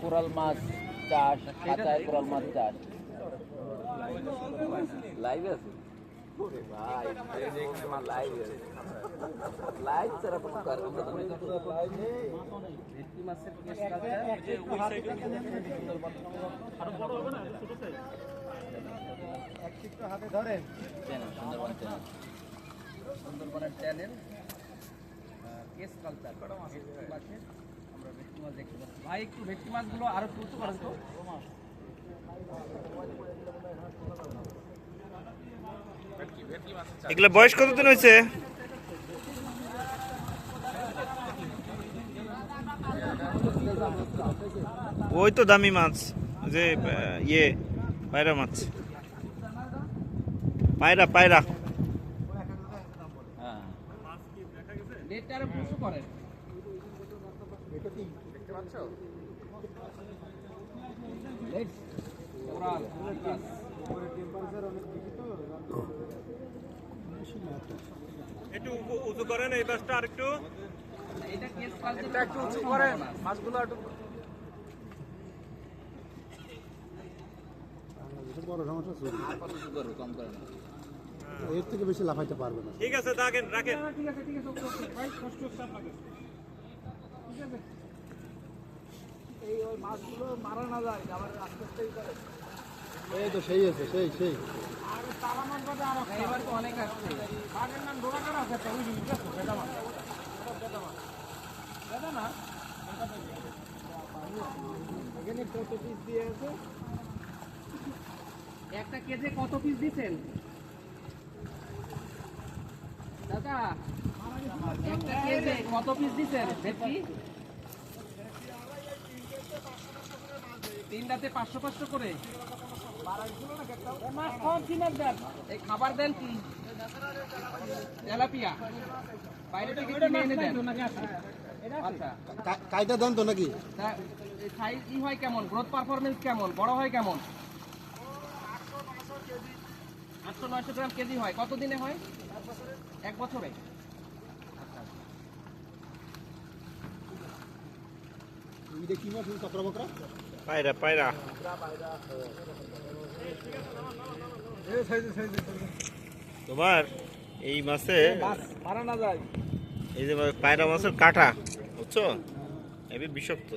Coral মাছ চাষ কাঁচায় coral মাছ চাষ। Live আছে? ওরে ভাই লাইভ আছে। লাইভ ছাড়া কোনো কাজ আমরা তো ভেটকি মাছের cage culture channel Sundarban channel সুন্দরবনের চ্যানেল কেস কালচার মাছের মাছ দেখতে পাচ্ছি। ভাই একটু ভেটকি মাছগুলো আরও একটু উঁচু করেন তো। এগুলো বয়স কতদিন হয়েছে? ওই তো দামি মাছ যে ইয়ে পায়রা মাছ। পায়রা পায়রা। হ্যাঁ। একটু উঁচু করেন এই মাছটা আর একটু এটা একটু উঁচু করেন মাছগুলো একটু বড় সমস্যা কম এর থেকে বেশি লাফাইতে পারবে না। ঠিক আছে রাখেন রাখেন। ঠিক আছে ঠিক আছে ঠিক মাছগুলো মারা না যায় আবার আস্তে আস্তেই করে। এই তো সেই আছে সেই সেই। এবার তো অনেক আসছে। মাছের নাম ডোরাকার আছে একটা ওই জিনিস আছে বেদা মাছ। বেদা মাছ বেদা না? এখানে কত পিস দিয়ে আছে? একটা কেজে কত পিস দিছেন দাদা একটা কেজে কত পিস দিছেন ভেটকি? তিনটাতে পাঁচশো পাঁচশো করে। এই খাবার দেন কি? তেলাপিয়া। বাইরে থেকে কিনে এনে দেন। আচ্ছা। দেন তো নাকি? সাইজ ই হয় কেমন? গ্রোথ পারফরমেন্স কেমন? বড় হয় কেমন? আটশো নয়শো গ্রাম কেজি হয়। কত দিনে হয়? এক বছরে। এটা কি মাছ কাঁকড়া বাকড়া পায়রা পায়রা। তোমার এই মাছে এই যে পায়রা মাছের কাঁটা বুঝছ? এবি বিষাক্ত।